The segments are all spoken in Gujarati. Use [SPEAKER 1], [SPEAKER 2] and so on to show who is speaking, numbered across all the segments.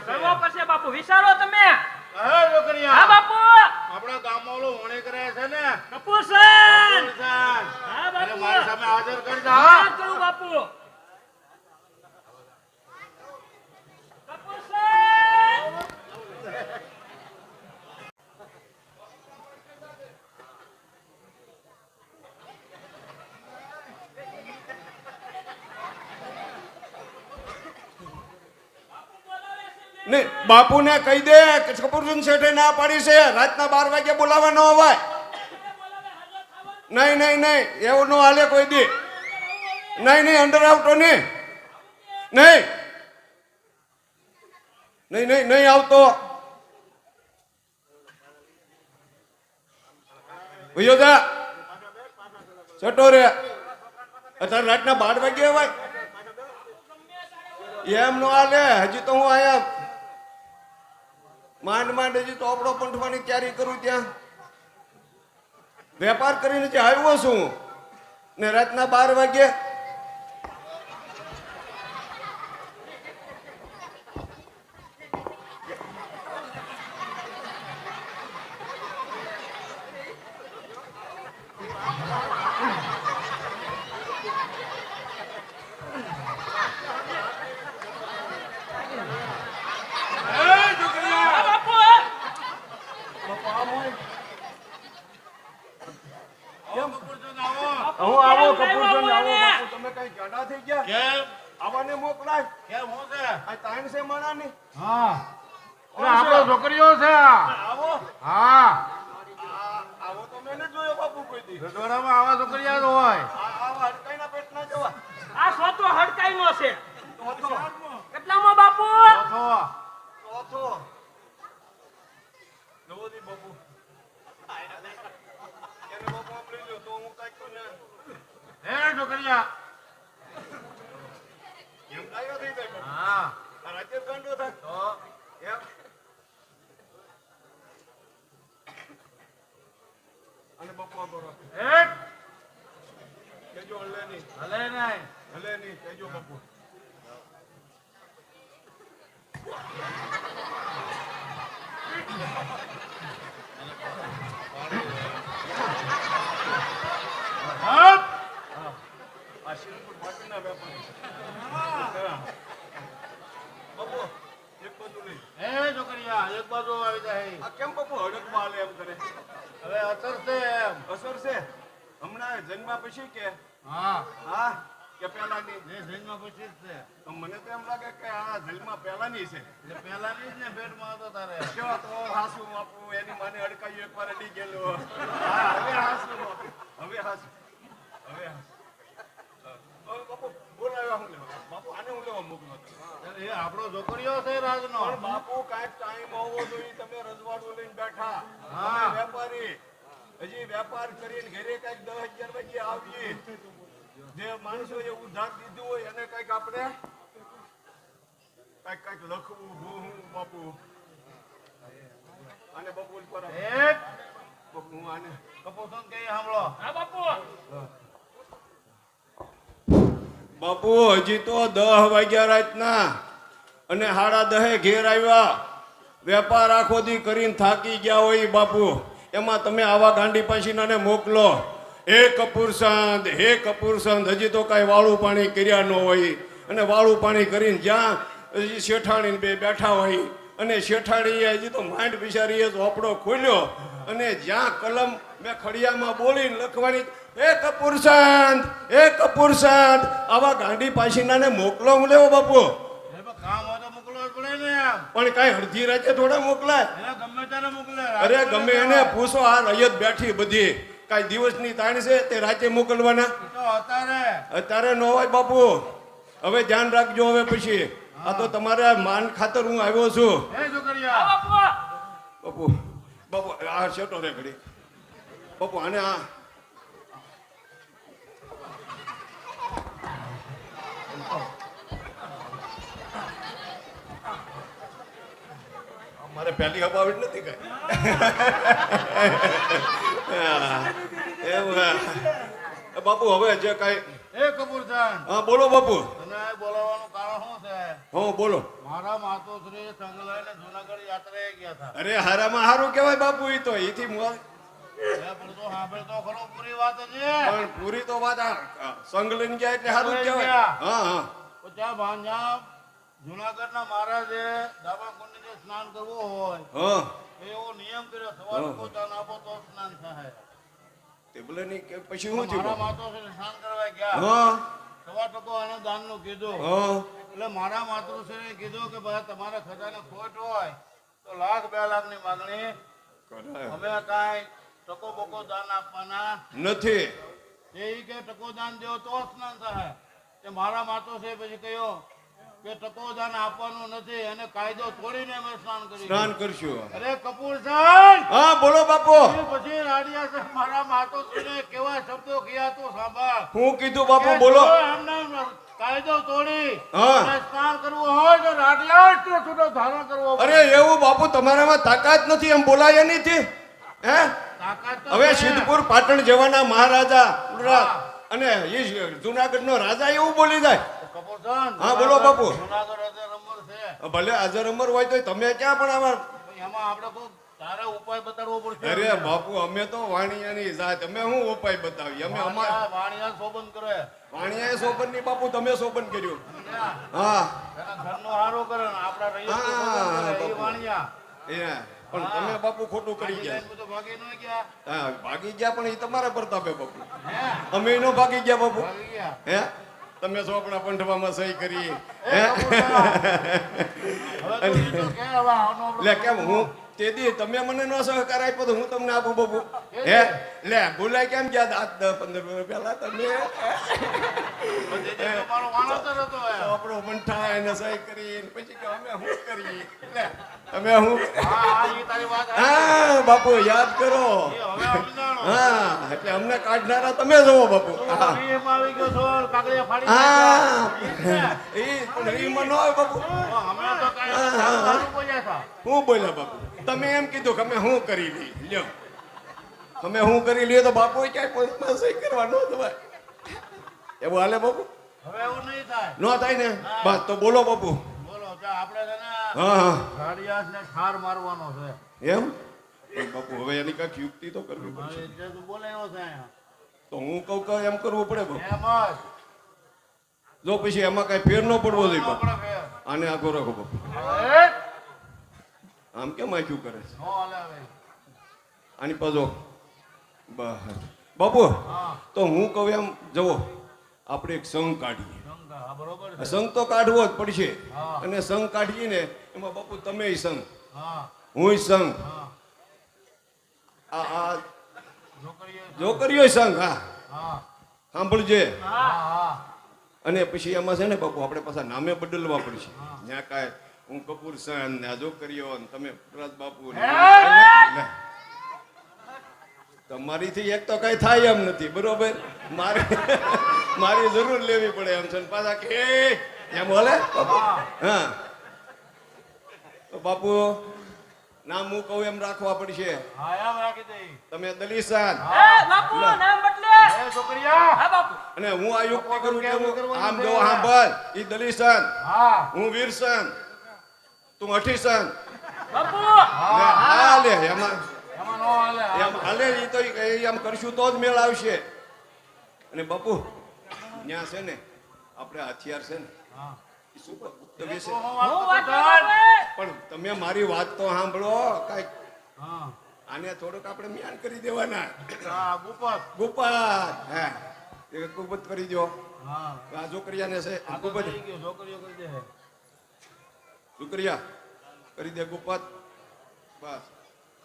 [SPEAKER 1] કરવો પડશે બાપુ. વિચારો તમે.
[SPEAKER 2] હે છોકરીયા,
[SPEAKER 1] હા બાપુ.
[SPEAKER 2] આપણા ગામમાં ઓલો વણેક કરે છે ને.
[SPEAKER 1] કપૂરસન.
[SPEAKER 2] સર
[SPEAKER 1] હા બાપુ.
[SPEAKER 2] મારી સામે હાજર કરી દે,
[SPEAKER 1] હા? કરું બાપુ.
[SPEAKER 3] નહીં, બાપુને કહી દે કે શેઠે ના પાડી છે, રાતના બાર વાગે બોલાવા ન અવાય. નહીં નહીં નહીં, એવું ન હાલે કોઈ દી. નહીં નહીં અંડર આવતો નહીં. નહીં. નહીં નહીં નહીં આવતો. ભૈયો જા છટો રે. અત્યારે રાતના બાર વાગે અવાય. એમ નો હાલે, હજી તો હું આયા માંડ માંડ હજી તો આપણો પંઠવાની તૈયારી કરું ત્યાં. વેપાર કરીને જે આવ્યો છું. ને રાતના બાર વાગે
[SPEAKER 2] હે છોકરીયા,
[SPEAKER 1] હા બાપુ
[SPEAKER 2] આવો કપૂરચંદ, આવો.
[SPEAKER 3] હું આવો કપૂરચંદ આવો બાપુ તમે કઈ ગાડા થઈ ગયા?
[SPEAKER 2] કેમ?
[SPEAKER 3] આવાને મોકલાય.
[SPEAKER 2] કેમ? હું છે?
[SPEAKER 3] આ તાણ છે માણાની
[SPEAKER 2] હા. અરે આપણો છોકરીઓ છે
[SPEAKER 3] આવો.
[SPEAKER 2] હા.
[SPEAKER 3] આવો તો મેં જોયો બાપુ કોઈ દી.
[SPEAKER 2] રજવાડામાં આવા છોકરીયા જ હોય.
[SPEAKER 3] આ- આવા હડકાઈના પેટ ના જવા.
[SPEAKER 1] આ સોતો હડકાઈ નો છે.
[SPEAKER 3] ચોથો
[SPEAKER 1] કેટલામાં બાપુ?
[SPEAKER 2] સોતો.
[SPEAKER 3] સોતો? નવો દી બાપુ એને બાપુ આમ લઈ લો તો હું તો ને.
[SPEAKER 2] હે છોકરીયા.
[SPEAKER 3] એમ ડાયો થઈ જાય
[SPEAKER 2] હા.
[SPEAKER 3] રાજ્ય રાતે થાય.
[SPEAKER 2] તો
[SPEAKER 3] એમ અને બાપુ આ કરો
[SPEAKER 2] હે
[SPEAKER 3] કેજો હલે નહીં
[SPEAKER 2] હલે નહીં
[SPEAKER 3] હલે નહીં કેજો બાપુ
[SPEAKER 2] હપ.
[SPEAKER 3] આ શિરપુર પાટીના વેપારી હા. બાપુ એક બાજુ નહીં
[SPEAKER 2] હે છોકરીયા, એક બાજુ આવી જાય
[SPEAKER 3] આ કેમ બાપુ હડકમાં હાલે એમ કરે
[SPEAKER 2] હવે અસર છે એમ
[SPEAKER 3] અસર છે હમણાં જન્મા પછી કે?
[SPEAKER 2] હા.
[SPEAKER 3] હા? કે પહેલાની?
[SPEAKER 2] એ જન્મ પછી જ છે
[SPEAKER 3] તો મને તો એમ લાગે કે આ જન્મા પહેલાની છે.
[SPEAKER 2] એટલે પહેલાની જ ને પેટમાં હતો તારે.
[SPEAKER 3] કેવા તો હાસુ બાપુ એની માને અડકાયું એકવાર અડી ગયેલો. હા હવે હાસુ હવે હાસુ. હવે હાસુ. બાપુ બોલાવ્યા હું લેવા? બાપુ આને હું લેવા મોકલો
[SPEAKER 2] એ આપણો છોકરીઓ છે રાજનો.
[SPEAKER 3] પણ બાપુ કાંઈક ટાઈમ હોવો જોઈએ તમે રજવાડું લઈને બેઠા.
[SPEAKER 2] હા.
[SPEAKER 3] વેપારી. હજી વેપાર કરીને ઘરે કંઈક દસ અગિયાર વાગે આવીએ. જે માણસો એ ઉધાર દીધું હોય એને કંઈક આપણે કંઈક કંઈક લખવું ભૂહું બાપુ અને બાપુ
[SPEAKER 2] પર
[SPEAKER 3] બાપુ હું આને
[SPEAKER 2] કપૂરચંદ કે સાંભળો?
[SPEAKER 1] હા બાપુ.
[SPEAKER 3] બાપુ હજી તો દહ વાગ્યા રાતના અને સાડા દહે ઘેર આવ્યા. વેપાર આખો દી કરીને થાકી ગયા હોય બાપુ. એમાં તમે આવા ગાંડી પાસીનાને મોકલો. હે કપૂરસંદ હે કપૂરસંદ હજી તો કાંઈ વાળું પાણી કર્યા ન હોય. અને વાળું પાણી કરીને જ્યાં હજી શેઠાણીને બે બેઠા હોય. અને શેઠાણીએ હજી તો માંડ બિચારીએ ઝોપડો ખોલ્યો. અને જ્યાં કલમ મેં ખડિયામાં બોલીને લખવાની, હે કપૂરસંદ હે કપૂરસંદ આવા ગાંડી પાસીનાને મોકલો. હું લેવો બાપુ
[SPEAKER 2] એમાં કામ હોય તો મોકલવો જ પડે ને એમ
[SPEAKER 3] પણ કઈ અડધી રાતે થોડા મોકલાય.
[SPEAKER 2] ગમે ત્યારે મોકલે
[SPEAKER 3] અરે ગમે એને પૂછો આ રયત બેઠી બધી. કાંઈ દિવસની તાણ છે તે રાતે મોકલવાના.
[SPEAKER 2] અત્યારે.
[SPEAKER 3] અત્યારે ન હોય બાપુ. હવે ધ્યાન રાખજો હવે પછી. આ તો તમારા માન ખાતર હું આવ્યો છું.
[SPEAKER 1] બાપુ
[SPEAKER 3] બાપુ આ શેટો રે ઘડી. બાપુ આને આ મારે પહેલી હબાવટ નથી કઈ. બાપુ હવે જે કઈ
[SPEAKER 2] એ કપૂરચંદ
[SPEAKER 3] હા બોલો બાપુ.
[SPEAKER 2] તને બોલાવવાનું કારણ શું છે?
[SPEAKER 3] હો બોલો.
[SPEAKER 2] મારા માતોશ્રી સંગલાઈને જુનાગઢ યાત્રાએ ગયા હતા.
[SPEAKER 3] અરે હારામાં હારું કહેવાય બાપુ ઈ તો એથી મોં-
[SPEAKER 2] પણ પૂરી વાત છે.
[SPEAKER 3] પૂરી તો વાત આ આ સંગ લઈને ગયા એટલે સારું કહેવાય. હા હા.
[SPEAKER 2] ત્યાં ભાંજા જુનાગઢના મહારાજે દાબા કુંડીને સ્નાન કરવું હોય એવો નિયમ કર્યો સવારે. પોતાના આપો તો સ્નાન થાય.
[SPEAKER 3] તે બોલે નહીં કે પછી હું થયું?
[SPEAKER 2] મારા માતો સ્નાન કરવા ગયા.
[SPEAKER 3] હા.
[SPEAKER 2] સવા ટકો દાનનું કીધું.
[SPEAKER 3] હા.
[SPEAKER 2] એટલે મારા માતૃશ્રીએ કીધું કે ભાઈ તમારા ખજાને ખોટ હોય તો લાખ બે લાખની માંગણી.
[SPEAKER 3] કરાય.
[SPEAKER 2] અમે કાંઈ ટકો બકો દાન આપવાના
[SPEAKER 3] નથી.
[SPEAKER 2] એ કે ટકો દાન દેવો તો સ્નાન થાય. મારા માતો છે પછી કહ્યું કે ટકો આપવાનું નથી એને કાયદો તોડીને અમે સ્નાન કરીશું.
[SPEAKER 3] સ્નાન કરશું.
[SPEAKER 2] અરે કપૂર સાહેબ
[SPEAKER 3] હા બોલો બાપો.
[SPEAKER 2] પછી રાડિયા સાહેબ મારા માતો કેવા શબ્દો કહ્યા તો સાંભળ.
[SPEAKER 3] હું કીધું બાપો બોલો.
[SPEAKER 2] એમને કાયદો તોડી
[SPEAKER 3] હા.
[SPEAKER 2] સ્નાન કરવું હોય તો રાડિયા જ છૂટો ધારણ કરવો
[SPEAKER 3] અરે એવું બાપુ તમારામાં તાકાત નથી એમ બોલાય નથી હે?
[SPEAKER 2] તાકાત
[SPEAKER 3] હવે. સિદ્ધપુર પાટણ જવાના મહારાજા અને એ જુનાગઢનો રાજા એવું બોલી જાય. હા, બોલો બાપુ. ભલે હાજર અમર હોય તો તમે ક્યાં પણ આવા
[SPEAKER 2] એમાં આપણે કોઈ તારે ઉપાય બતાડવો પડશે
[SPEAKER 3] અરે બાપુ અમે તો વાણિયાની જાત. અમે શું ઉપાય બતાવીએ? અમે અમાર
[SPEAKER 2] વાણિયા- વાણિયા શોભન કરે.
[SPEAKER 3] વાણિયાએ સોબનની બાપુ તમે સોબન કર્યું. હા.
[SPEAKER 2] એના ઘરનું કરે ને આપણા રહીએ તો
[SPEAKER 3] હા,
[SPEAKER 2] શોભન કરે.
[SPEAKER 3] બાપુ.
[SPEAKER 2] એ વાણિયા.
[SPEAKER 3] એ પણ તમે બાપુ ખોટું કરી
[SPEAKER 2] ભાગી
[SPEAKER 3] ગયા.
[SPEAKER 2] ભાગી ગયા.
[SPEAKER 3] હા ભાગી ગયા પણ એ તમારા પ્રતાપે બાપુ. અમે એનો ભાગી ગયા બાપુ. હે? તમે સોપડા પંઠવામાં સહી કરી લે કેમ હું તેથી તમે મને નો સહકાર આપ્યો તો હું તમને આપું બબુ. હે? લે ભૂલાય કેમ ગયા દાંત દસ પંદર વર્ષ પહેલા તમે?
[SPEAKER 2] આપણો મંઠા મારો વાણોતર હતો એ.
[SPEAKER 3] ચોપડો મંઠાય ને સહી કરી પછી કે અમે શું કરીએ લે અમે હું
[SPEAKER 2] હા
[SPEAKER 3] બાપુ યાદ કરો.
[SPEAKER 2] હવે
[SPEAKER 3] હા એટલે અમને કાઢનારા તમે જવો બાપુ. હા. એ પણ રીમાં ન બાપુ.
[SPEAKER 2] તો તો.
[SPEAKER 3] હું બોલ્યા બાપુ? તમે એમ કીધું કે અમે શું કરી લઈએ. લ્યો. અમે શું કરી લઈએ તો બાપુ ક્યાંય સહી કરવાનો દવાય. એવું હાલે બાપુ?
[SPEAKER 2] હવે એવું નહીં થાય.
[SPEAKER 3] ન થાય ને? બસ તો બોલો બાપુ.
[SPEAKER 2] બોલો આપણે છે ને
[SPEAKER 3] હા હા.
[SPEAKER 2] ઠાર મારવાનો છે.
[SPEAKER 3] એમ? પણ બાપુ હવે એની કાંઈક યુક્તિ તો કરવી પડશે.
[SPEAKER 2] હવે તું બોલાયો છે
[SPEAKER 3] તો હું કહું કે એમ કરવું પડે બાપુ.
[SPEAKER 2] એમ જ.
[SPEAKER 3] જો પછી એમાં કાંઈ ફેર ન પડવો જોઈએ બાપુ. આને આગો રાખો બાપુ. આમ કેમ આખ્યું કરે છે. આની બસ બાપુ તો હું કહું એમ જવો આપણે એક સંઘ કાઢીએ. સંઘ તો કાઢવો જ પડશે. અને સંઘ કાઢીએ ને એમાં બાપુ તમે સંઘ.
[SPEAKER 2] હા.
[SPEAKER 3] સંઘ. આ આ સંઘ. હા. સાંભળજે. અને પછી એમાં છે ને બાપુ આપણે પાછા નામે બદલવા પડશે. જ્યાં કાંઈ હું કપૂર સન ને આજો કર્યો ને તમે પ્રહલાદ બાપુ
[SPEAKER 2] હે?
[SPEAKER 3] તમારીથી એક તો કઈ થાય એમ નથી બરોબર? મારે મારી જરૂર લેવી પડે એમ છે પાછા કે એમ બોલે? હા. તો બાપુ નામ હું કહું એમ રાખવા પડશે?
[SPEAKER 2] હા
[SPEAKER 3] તમે દલીસાન
[SPEAKER 1] બાપુ નામ બદલે.
[SPEAKER 2] એ
[SPEAKER 1] હા બાપુ.
[SPEAKER 3] અને હું આ યુક્તિ કરું હું આમ
[SPEAKER 2] જો
[SPEAKER 3] જો બસ. ઈ દલીસાન
[SPEAKER 2] હા.
[SPEAKER 3] હું વીરસન તું અઠીસન
[SPEAKER 1] બાપુ!
[SPEAKER 3] ને આ લે એમાં
[SPEAKER 2] એમાં નો હાલે
[SPEAKER 3] એમ હાલે ઈ તો એમ કરશું તો જ મેળ આવશે. અને બાપુ ન્યા છે ને આપણે હથિયાર છે ને પણ તમે મારી વાત તો સાંભળો કાંઈક.
[SPEAKER 2] હા.
[SPEAKER 3] આને થોડુંક આપણે મ્યાન કરી દેવાના.
[SPEAKER 2] હા ગુપત.
[SPEAKER 3] ગુપાત હે. એ ગુપત કરી દો
[SPEAKER 2] હા.
[SPEAKER 3] આ છોકરીયાને છે ગુપત.
[SPEAKER 2] છોકરીઓ કરી દે.
[SPEAKER 3] છોકરીયા કરી દે ગુપત બસ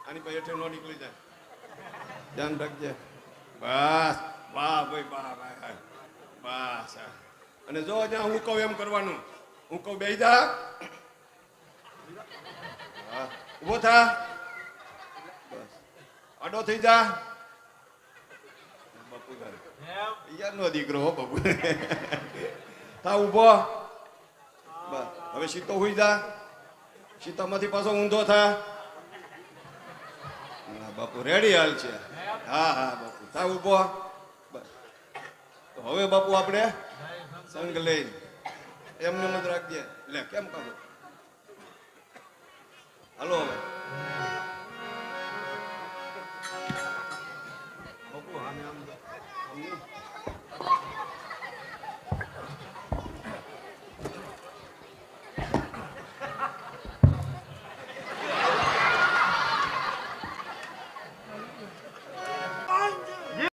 [SPEAKER 3] આની પાસે હેઠે નો નીકળી જાય ધ્યાન રાખજે બસ વાહ ભાઈ વાહ ભાઈ બસ. અને જો જ્યાં હું કહું એમ કરવાનું હું કહું બે જા ઊભો થા બસ અડો થઈ જા બાપુ તારે નો દીકરો હો બાપુ થા બસ હવે સીતો હુઈ જા. સીતામાંથી પાછો ઊંધો થા. બાપુ રેડી હાલ છે. હા હા, બાપુ, થા બસ. તો હવે, બાપુ, આપણે સંગ લઈ એમને મત રાખજે. લે, કેમ કાઢો હાલો હવે.